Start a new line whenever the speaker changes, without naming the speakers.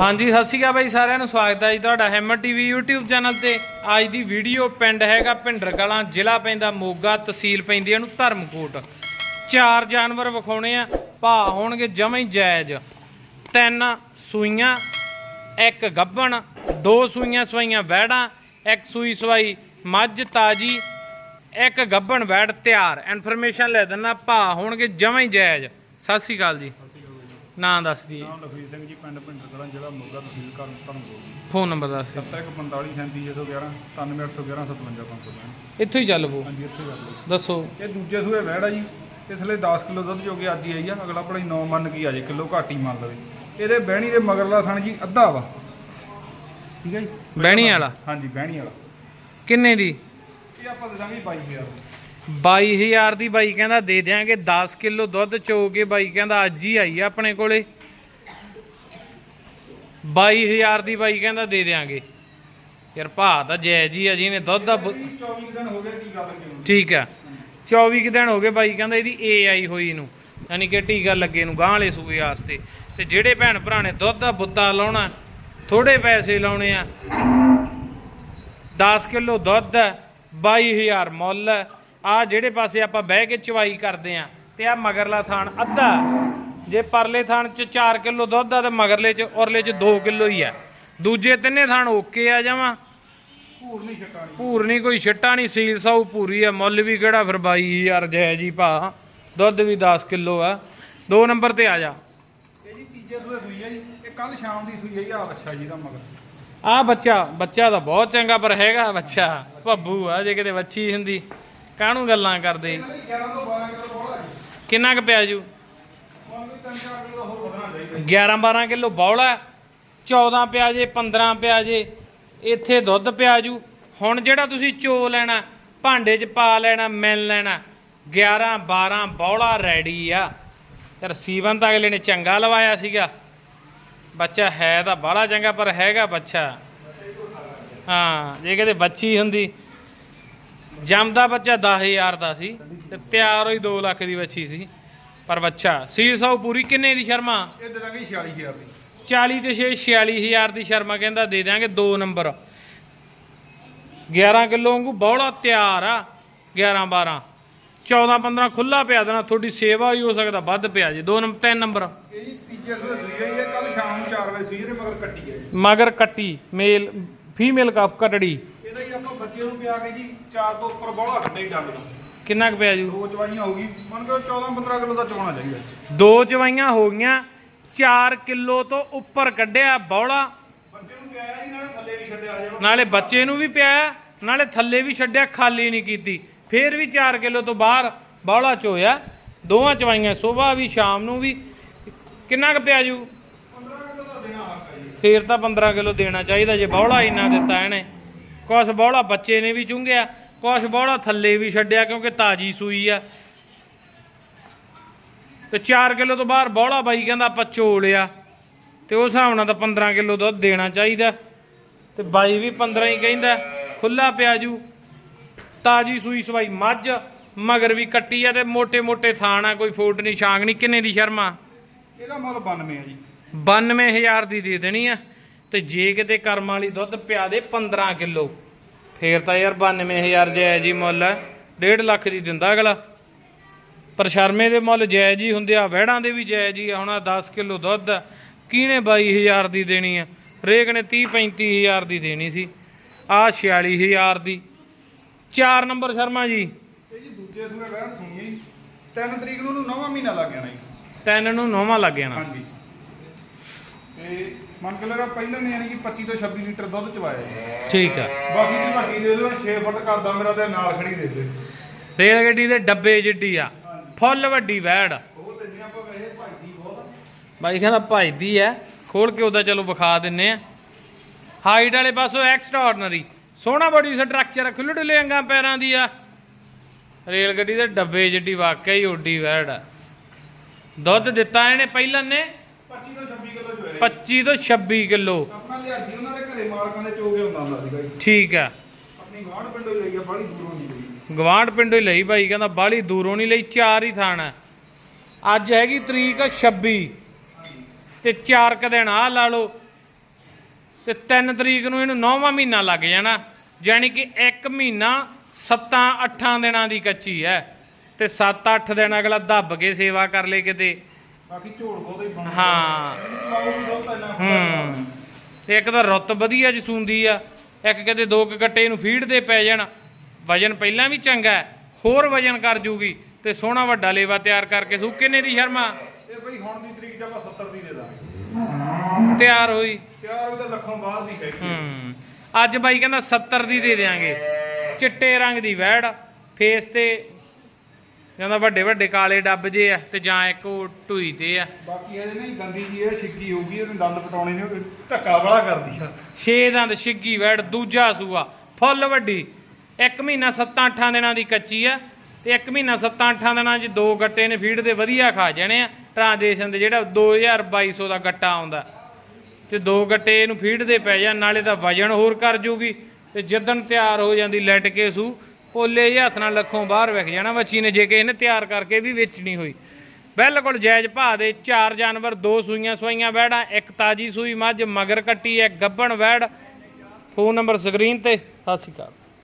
ਹਾਂਜੀ, ਸਤਿ ਸ਼੍ਰੀ ਅਕਾਲ ਬਾਈ ਸਾਰਿਆਂ ਨੂੰ, ਸਵਾਗਤ ਹੈ ਜੀ ਤੁਹਾਡਾ ਹੈਮਰ ਟੀਵੀ YouTube ਚੈਨਲ ਤੇ। ਅੱਜ ਦੀ ਵੀਡੀਓ ਪਿੰਡ ਹੈਗਾ ਭਿੰਡਰ ਕਲਾਂ ਜ਼ਿਲ੍ਹਾ ਪੈਂਦਾ ਮੋਗਾ, ਤਹਿਸੀਲ ਪੈਂਦੀ ਇਹਨੂੰ ਧਰਮਕੋਟ। ਚਾਰ ਜਾਨਵਰ ਵਿਖਾਉਣੇ ਆ ਭਾ ਹੋਣਗੇ ਜਮਾਂ ਹੀ ਜਾਇਜ਼। ਤਿੰਨ ਸੂਈਆਂ, ਇੱਕ ਗੱਭਣ ਦੋ ਸੂਈਆਂ ਸਵਾਈਆਂ ਵੈੜਾਂ, ਇੱਕ ਸੂਈ ਸਵਾਈ ਮੱਝ ਤਾਜੀ, ਇੱਕ ਗੱਭਣ ਵੈੜ ਤਿਆਰ। ਇਨਫੋਰਮੇਸ਼ਨ ਲੈ ਦਿੰਨਾ ਭਾ ਹੋਣਗੇ ਜਮਾਂ ਹੀ ਜਾਇਜ਼। ਸਤਿ ਸ਼੍ਰੀ ਅਕਾਲ ਜੀ। ਨਾਂ ਦੱਸ ਦਈਏ।
ਨਾਮ ਲਖਵੀਰ ਸਿੰਘ ਜੀ ਪਿੰਡ ਭਿੰਡਰ ਕਲਾਂ ਜ਼ਿਲ੍ਹਾ ਮੋਗਾ ਤਹਿਸੀਲ ਕਰਨ ਧਰਮਕੋਟ
ਫੋਨ ਨੰਬਰ ਦੱਸ ਦਿਓ।
7145 97811 97811
ਇੱਥੋਂ ਹੀ ਚੱਲ ਪੋ
ਹਾਂਜੀ ਇੱਥੇ ਕਰ ਲਓ
ਦੱਸੋ।
ਇਹ ਦੂਜੇ ਸੂਏ ਵਹਿੜ ਜੀ। ਇਹ ਥਲੇ 10 ਕਿਲੋ ਦੁੱਧ ਜੋ ਕਿ ਅੱਜ ਹੀ ਆਈ ਆ। ਅਗਲਾ ਭਲਾ 9 ਮੰਨ ਕੀ ਆ ਜੇ ਕਿਲੋ ਘੱਟ ਹੀ ਮੰਨ ਲਵੇ। ਇਹਦੇ ਬਹਿਣੀ ਦੇ ਮਗਰਲਾ ਥਣ ਜੀ ਅੱਧਾ ਵਾ। ਠੀਕ ਹੈ ਜੀ?
ਬਹਿਣੀ ਵਾਲਾ?
ਹਾਂਜੀ ਬਹਿਣੀ ਵਾਲਾ।
ਕਿੰਨੇ ਦੀ?
ਇਹ ਆਪਾਂ ਦੇ ਦਾਂਗੇ 22000
22000 ਦੀ ਬਾਈ ਕਹਿੰਦਾ ਦੇ ਦਿਆਂਗੇ 10 ਕਿਲੋ ਦੁੱਧ ਚੋ ਕੇ ਬਾਈ ਕਹਿੰਦਾ ਅੱਜ ਹੀ ਆਈ ਆ ਆਪਣੇ ਕੋਲੇ। 22000 ਦੀ ਬਾਈ ਕਹਿੰਦਾ ਦੇ ਦਿਆਂਗੇ। ਯਾਰ ਭਾ ਤਾਂ ਜਾਇਜ਼ ਹੀ ਆ ਜੀ ਨੇ ਦੁੱਧ ਦਾ ਬ-
24 ਦਿਨ ਹੋ ਗਏ ਕੀ ਗੱਲ ਕਿਉਂ
ਠੀਕ ਆ। 24 ਕੁ ਦਿਨ ਹੋ ਗਏ ਬਾਈ ਕਹਿੰਦਾ ਇਹਦੀ ਏ ਆਈ ਹੋਈ ਨੂੰ। ਯਾਨੀ ਕਿ ਟੀਕਾ ਲੱਗੇ ਨੂੰ ਗਾਂ ਵਾਲੇ ਸੂਏ ਵਾਸਤੇ। ਤੇ ਜਿਹੜੇ ਭੈਣ ਭਰਾ ਨੇ ਦੁੱਧ ਦਾ ਬੁੱਤਾ ਲਾਉਣਾ ਥੋੜੇ ਪੈਸੇ ਲਾਉਣੇ ਆ। 10 ਕਿਲੋ ਦੁੱਧ ਹੈ, 22000 ਮੁੱਲ ਆ ਜਿਹੜੇ ਪਾਸੇ ਆਪਾਂ ਬਹਿ ਕੇ ਚਵਾਈ ਕਰਦੇ ਆ ਤੇ ਆ ਮਗਰਲਾ ਥਾਨ ਅੱਧਾ। ਜੇ ਪਰਲੇ ਥਾਨ ਚ 4 ਕਿਲੋ ਦੁੱਧ ਆ ਤੇ ਮਗਰਲੇ ਚ ਔਰਲੇ ਚ 2 ਕਿਲੋ ਹੀ ਆ। ਦੂਜੇ ਤਿੰਨੇ ਥਾਨ ਓਕੇ ਆ ਜਾਵਾਂ।
ਭੂਰ ਨਹੀਂ ਛਟਾਣੀ
ਭੂਰ ਨਹੀਂ ਕੋਈ ਛਿੱਟਾ ਨਹੀਂ ਸੀਲ ਸਾਊ ਪੂਰੀ ਆ। ਮੁੱਲ ਵੀ ਕਿਹੜਾ ਫਿਰ 22000 ਜੈ ਜੀ ਭਾ। ਦੁੱਧ ਵੀ 10 ਕਿਲੋ ਆ। ਦੋ ਨੰਬਰ ਤੇ ਆ ਜਾ।
ਇਹ ਜੀ ਤੀਜੇ ਸੂਏ ਸੂਈ ਆ ਜੀ। ਇਹ ਕੱਲ ਸ਼ਾਮ ਦੀ ਸੂਈ ਆ ਜੀ ਆ ਅੱਛਾ ਜੀ ਦਾ ਮਗਰ।
ਆ ਬੱਚਾ ਬੱਚਾ ਤਾਂ ਬਹੁਤ ਚੰਗਾ ਪਰ ਹੈਗਾ ਬੱਚਾ। ਭੱਬੂ ਆ ਜੇ ਕਿਤੇ ਬੱਚੀ ਹੁੰਦੀ। ਕਾਹਨੂੰ ਗੱਲਾਂ ਕਰਦੇ? ਕਿੰਨਾ ਕੁ ਪਿਆ ਜੂ?
ਹੁਣ ਵੀ 3-4 ਕਿਲੋ
11 12 ਕਿਲੋ ਬੌਲਾ 14 ਪਿਆ ਜੇ 15 ਪਿਆ ਜੇ, ਇੱਥੇ ਦੁੱਧ ਪਿਆ ਜੂ। ਹੁਣ ਜਿਹੜਾ ਤੁਸੀਂ ਚੋ ਲੈਣਾ, ਭਾਂਡੇ 'ਚ ਪਾ ਲੈਣਾ, ਮਿਲ ਲੈਣਾ 11 12 ਬੌਲਾ ਰੈਡੀ ਆ। ਯਾਰ ਸੀਵਨ ਤਾਂ ਅਗਲੇ ਨੇ ਚੰਗਾ ਲਵਾਇਆ ਸੀਗਾ। ਬੱਚਾ ਹੈ ਤਾਂ ਬਾਹਲਾ ਚੰਗਾ, ਪਰ ਹੈਗਾ ਬੱਚਾ। ਹਾਂ, ਜੇ ਕਿਤੇ ਬੱਚੀ ਹੁੰਦੀ ਜੰਮਦਾ ਬੱਚਾ 10000 ਦਾ ਸੀ ਤੇ ਤਿਆਰ ਹੋਈ 2 ਲੱਖ ਦੀ ਬੱਚੀ ਸੀ। ਪਰ ਬੱਚਾ ਸੀ ਸੌ ਪੂਰੀ ਕਿੰਨੇ ਦੀ ਸ਼ਰਮਾ?
ਇਹ ਦੇ ਦਾਂਗੇ 46000 ਦੀ।
40 ਤੇ 6 46000 ਦੀ ਸ਼ਰਮਾ ਕਹਿੰਦਾ ਦੇ ਦਿਆਂਗੇ ਦੋ ਨੰਬਰ। 11 ਕਿਲੋ ਵਾਂਗੂ ਬੌਲਾ ਤਿਆਰ ਆ 11 12 14 15 ਖੁੱਲਾ ਪਿਆ ਦੇਣਾ ਤੁਹਾਡੀ ਸੇਵਾ ਹੀ ਹੋ ਸਕਦਾ ਵੱਧ ਪਿਆ ਜੇ ਦੋ ਨੰਬਰ ਤਿੰਨ ਨੰਬਰ।
ਇਹ ਜੀ ਤੀਜੇ ਸੂਏ ਸੂਈ ਕੱਲ ਸ਼ਾਮ ਨੂੰ 4 ਵਜੇ ਸੂਈ ਇਹਦੇ ਮਗਰ ਕੱਟੀ ਹੈ
ਮਗਰ ਕੱਟੀ ਮੇਲ ਫੀਮੇਲ ਕਫ ਕਟੜੀ।
ਇਹਦਾ ਜੀ ਆਪਾਂ ਬੱਚੇ ਨੂੰ ਪਿਆ ਕੇ ਜੀ 4 ਤੋਂ ਉੱਪਰ ਬੋਲਾ ਕੱਢੇ ਹੀ ਡੰਗ ਦਾ।
ਕਿੰਨਾ ਕੁ ਪਿਆ ਜੂ?
ਦੋ ਚਵਾਈਆਂ ਹੋਊਗੀ ਮੰਨ ਕੇ 14 15 ਕਿਲੋ ਦਾ ਚਵਾਉਣਾ ਚਾਹੀਦਾ।
ਦੋ ਚਵਾਈਆਂ ਹੋ ਗਈਆਂ 4 ਕਿਲੋ ਤੋਂ ਉੱਪਰ ਕੱਢਿਆ ਬੌਲਾ।
ਬੱਚੇ ਨੂੰ ਪਿਆਇਆ ਜੀ ਨਾਲੇ ਥੱਲੇ ਵੀ ਛੱਡਿਆ ਜਾਵਾ
ਨਾਲੇ ਬੱਚੇ ਨੂੰ ਵੀ ਪਿਆ ਨਾਲੇ ਥੱਲੇ ਵੀ ਛੱਡਿਆ ਖਾਲੀ ਨਹੀਂ ਕੀਤੀ। ਫੇਰ ਵੀ 4 ਕਿਲੋ ਤੋਂ ਬਾਹਰ ਬੌਲਾ ਚੋਇਆ। ਦੋਵਾਂ ਚਵਾਈਆਂ ਸਵੇਰ ਵੀ ਸ਼ਾਮ ਨੂੰ ਵੀ। ਕਿੰਨਾ ਕੁ ਪਿਆ ਜੂ?
15 ਕਿਲੋ ਦਾ ਦੇਣਾ ਹੱਕ ਹੈ ਜੀ।
ਫੇਰ ਤਾਂ 15 ਕਿਲੋ ਦੇਣਾ ਚਾਹੀਦਾ ਜੇ ਬੌਲਾ ਇੰਨਾ ਦਿੱਤਾ ਇਹਨੇ। ਕੁਛ ਬੋਲਾ ਬੱਚੇ ਨੇ ਵੀ ਚੁੰਗਿਆ ਕੁਛ ਬੋਲਾ ਥੱਲੇ ਵੀ ਛੱਡਿਆ ਕਿਉਂਕਿ ਤਾਜੀ ਸੂਈ ਆ। ਤੇ 4 ਕਿਲੋ ਤੋਂ ਬਾਹਰ ਬੋਲਾ ਬਾਈ ਕਹਿੰਦਾ ਆਪਾਂ ਚੋਲਿਆ ਤੇ ਉਸ ਹਿਸਾਬ ਨਾਲ ਤਾਂ 15 ਕਿਲੋ ਦੁੱਧ ਦੇਣਾ ਚਾਹੀਦਾ। ਤੇ ਬਾਈ ਵੀ 15 ਹੀ ਕਹਿੰਦਾ ਖੁੱਲਾ ਪਿਆਜੂ ਤਾਜੀ ਸੂਈ ਸਵਾਈ ਮੱਝ ਮਗਰ ਵੀ ਕੱਟੀ ਆ ਤੇ ਮੋٹے ਮੋٹے ਥਾਣ ਆ ਕੋਈ ਫੋਟ ਨਹੀਂ ਛਾਂਗ ਨਹੀਂ ਕਿੰਨੇ ਦੀ ਸ਼ਰਮਾ?
ਇਹਦਾ ਮੁੱਲ 92 ਆ ਜੀ।
92000 ਦੀ ਦੇ ਦੇਣੀ ਆ। ਤੇ ਜੇ ਕਿਤੇ ਕਰਮ ਵਾਲੀ ਦੁੱਧ ਪਿਆ ਦੇ 15 ਕਿਲੋ ਫੇਰ ਤਾਂ ਯਾਰ 92000 ਜਾਇਜ਼ ਹੀ ਮੁੱਲ ਹੈ 1.5 ਲੱਖ ਦੀ ਦਿੰਦਾ ਅਗਲਾ। ਪਰ ਸ਼ਰਮੇ ਦੇ ਮੁੱਲ ਜਾਇਜ਼ ਹੀ ਹੁੰਦੇ ਆ ਵਹਿੜਾਂ ਦੇ ਵੀ ਜਾਇਜ਼ ਹੀ ਆ ਹੁਣ ਆਹ 10 ਕਿਲੋ ਦੁੱਧ ਆ, ਕਿਹਨੇ 22000 ਦੀ ਦੇਣੀ ਆ? ਰੇਕ ਨੇ 30 35000 ਦੀ ਦੇਣੀ ਸੀ ਆ 46000 ਦੀ। 4 ਨੰਬਰ ਸ਼ਰਮਾ ਜੀ।
ਇਹ ਜੀ ਦੂਜੇ ਸੂਏ ਵਹਿਣ ਸੁਣੀ ਜੀ। 3 ਤਰੀਕ ਨੂੰ ਉਹਨੂੰ ਨਵਾਂ ਮਹੀਨਾ ਲੱਗ ਜਾਣਾ ਜੀ।
ਤਿੰਨ ਨੂੰ ਨੌਵਾਂ ਲੱਗ ਜਾਣਾ।
ਹਾਂਜੀ। ਤੇ ਮੰਨ ਕੇ ਲਗਾ ਪਹਿਲਾਂ ਨੇ ਯਾਨੀ ਕਿ 25 ਤੋਂ 26 ਲੀਟਰ ਦੁੱਧ ਚਵਾਇਆ ਜੀ।
ਠੀਕ ਆ।
ਬਾਕੀ ਦੀ ਵੱਡੀ ਦੇ ਦਿਓ 6 ਫੁੱਟ ਕਰਦਾ ਮੇਰਾ ਤੇ ਨਾਲ ਖੜੀ ਦੇ ਦੇ
ਰੇਲ ਗੱਡੀ ਦੇ ਡੱਬੇ ਜਿੱਡੀ ਆ ਫੁੱਲ ਵੱਡੀ ਵਹਿੜ
ਉਹ ਤੇ ਨਹੀਂ ਆਪਾਂ ਕਹੇ ਭਾਈ ਬਹੁਤ
ਬਾਈ ਕਹਿੰਦਾ ਭਜਦੀ ਐ ਖੋਲ ਕੇ ਉਹਦਾ ਚਲੋ ਵਿਖਾ ਦਿੰਨੇ ਆ। ਹਾਈਟ ਵਾਲੇ ਪਾਸੋਂ ਐਕਸਟਰਾਆਰਡਨਰੀ ਸੋਹਣਾ ਬੜੀ ਸਟਰਕਚਰ ਖੁੱਲ੍ਹ ਡੁੱਲੇ ਅੰਗਾਂ ਪੈਰਾਂ ਦੀ ਆ। ਰੇਲ ਗੱਡੀ ਦੇ ਡੱਬੇ ਜਿੱਡੀ ਵਾਕਿਆ ਹੀ ਓਡੀ ਵੈੜ ਆ। ਦੁੱਧ ਦਿੱਤਾ ਇਹਨੇ ਪਹਿਲਾਂ ਨੇ
25 ਤੋਂ 26 ਕਿਲੋ ਚੋਇਆ
25 ਤੋਂ 26 ਕਿਲੋ।
ਆਪਣਾ ਲਿਆਜੀ ਉਹਨਾਂ ਦੇ ਘਰੇ ਮਾਲਕਾਂ ਦੇ ਚੋਗੇ ਹੁੰਦਾ ਹੁੰਦਾ ਸੀਗਾ ਜੀ।
ਠੀਕ ਆ।
ਆਪਣੀ ਗਵਾਂਢ ਪਿੰਡੋਂ ਹੀ ਲਈ ਆ ਬੜੀ ਦੂਰੋਂ ਨਹੀਂ ਲਈ।
ਗਵਾਂਢ ਪਿੰਡੋਂ ਹੀ ਲਈ ਬਾਈ ਕਹਿੰਦਾ ਬਾਹਲੀ ਦੂਰੋਂ ਨਹੀਂ ਲਈ ਚਾਰ ਹੀ ਥਾਣਾ ਅੱਜ ਹੈਗੀ ਤਰੀਕ 26 ਤੇ ਚਾਰ ਕ ਦਿਨ ਆ ਲਾ ਲਓ। ਤੇ 3 ਤਰੀਕ ਨੂੰ ਇਹਨੂੰ 9ਵਾਂ ਮਹੀਨਾ ਲੱਗ ਜਾਣਾ। ਯਾਨੀ ਕਿ 1 ਮਹੀਨਾ 7-8 ਦਿਨਾਂ ਦੀ ਕੱਚੀ ਹੈ। ਤੇ 7-8 ਦਿਨ ਅਗਲਾ ਦੱਬ ਕੇ ਸੇਵਾ ਕਰ ਲੇ ਕਿਤੇ।
ਬਾਕੀ ਝੋੜ ਬਹੁਤਾ ਹੀ ਬਣਦਾ
ਹਾਂ।
ਚਲਾਓ ਵੀ ਬਹੁਤ ਇੰਨਾ
ਹੂੰ। ਤੇ ਇੱਕ ਤਾਂ ਰੁੱਤ ਵਧੀਆ ਜਸੂੰਦੀ ਆ ਇੱਕ ਕਿਤੇ ਦੋ ਕੁ ਗੱਟੇ ਇਹਨੂੰ ਫੀਡ ਦੇ ਪੈ ਜਾਣ। ਵਜਨ ਪਹਿਲਾਂ ਵੀ ਚੰਗਾ ਹੈ, ਹੋਰ ਵਜਨ ਕਰ ਜੂਗੀ ਤੇ ਸੋਹਣਾ ਵੱਡਾ ਲੇਵਾ ਤਿਆਰ ਕਰਕੇ ਸੂ। ਕਿੰਨੇ ਦੀ ਸ਼ਰਮਾ?
ਇਹ ਬਈ ਹੁਣ ਦੀ ਤਰੀਕ ਆਪਾਂ 70 ਦੀ ਦੇ ਦਾਂਗੇ।
ਤਿਆਰ ਹੋਈ।
ਤਿਆਰ ਉਹਦਾ ਲੱਖੋਂ ਬਾਹਰ ਦੀ ਹੈਗੀ
ਹੂੰ। ਅੱਜ ਬਾਈ ਕਹਿੰਦਾ 70 ਦੀ ਦੇ ਦੇਾਂਗੇ ਚਿੱਟੇ ਰੰਗ ਦੀ ਵੈੜ ਫੇਸ ਤੇ ਕਹਿੰਦਾ ਵੱਡੇ ਵੱਡੇ ਕਾਲੇ ਡੱਬ ਜੇ ਆ ਤੇ ਜਾਂ ਇੱਕ ਉਹ ਢੂਈ ਤੇ ਆ।
ਬਾਕੀ ਇਹਦੇ ਨਹੀਂ ਦੰਦੀ ਜੀ ਇਹ ਛਿੱਕੀ ਹੋਊਗੀ ਇਹਨੂੰ ਦੰਦ ਪਟਾਉਣੇ ਨੇ ਉਹ ਧੱਕਾ ਬੜਾ ਕਰਦੀ ਆ।
ਛੇ ਦੰਦ ਛਿੱਗੀ ਵੈੜ ਦੂਜਾ ਸੂਆ ਫੁੱਲ ਵੱਡੀ। ਇੱਕ ਮਹੀਨਾ 7-8 ਦਿਨਾਂ ਦੀ ਕੱਚੀ ਆ ਤੇ ਇੱਕ ਮਹੀਨਾ 7-8 ਦਿਨਾਂ 'ਚ ਦੋ ਗੱਟੇ ਨੇ ਫੀਡ ਦੇ ਵਧੀਆ ਖਾ ਜਾਣੇ ਆ। ਟ੍ਰਾਂਜੈਕਸ਼ਨ ਦੇ ਜਿਹੜਾ 2200 ਦਾ ਗੱਟਾ ਆਉਂਦਾ ਤੇ ਦੋ ਗੱਟੇ ਇਹਨੂੰ ਫੀਡ ਦੇ ਪੈ ਜਾਣ ਨਾਲੇ ਦਾ ਵਜਨ ਹੋਰ ਕਰ ਜੂਗੀ ਤੇ ਜਿੱਦਣ ਤਿਆਰ ਹੋ ਜਾਂਦੀ ਲੈਟ ਕੇ ਸੂ ਪੋਲੇ ਜਿਹੇ ਹੱਥ ਨਾਲ ਲੱਖੋਂ ਬਾਹਰ ਵਿਖ ਜਾਣਾ ਬੱਚੀ ਨੇ, ਜੇ ਕਿ ਇਹਨੇ ਤਿਆਰ ਕਰਕੇ ਵੀ ਵੇਚਣੀ ਹੋਈ। ਬਿਲਕੁਲ ਜਾਇਜ਼ ਭਾਅ ਦੇ ਚਾਰ ਜਾਨਵਰ, ਦੋ ਸੂਈਆਂ ਸਵਾਈਆਂ ਵੈੜਾਂ, ਇੱਕ ਤਾਜੀ ਸੂਈ ਮੱਝ, ਮਗਰ ਕੱਟੀ ਹੈ ਗੱਬਣ ਵੈੜ। ਫੋਨ ਨੰਬਰ ਸਕਰੀਨ ਤੇ, ਸਤਿ ਸ਼੍ਰੀ ਅਕਾਲ।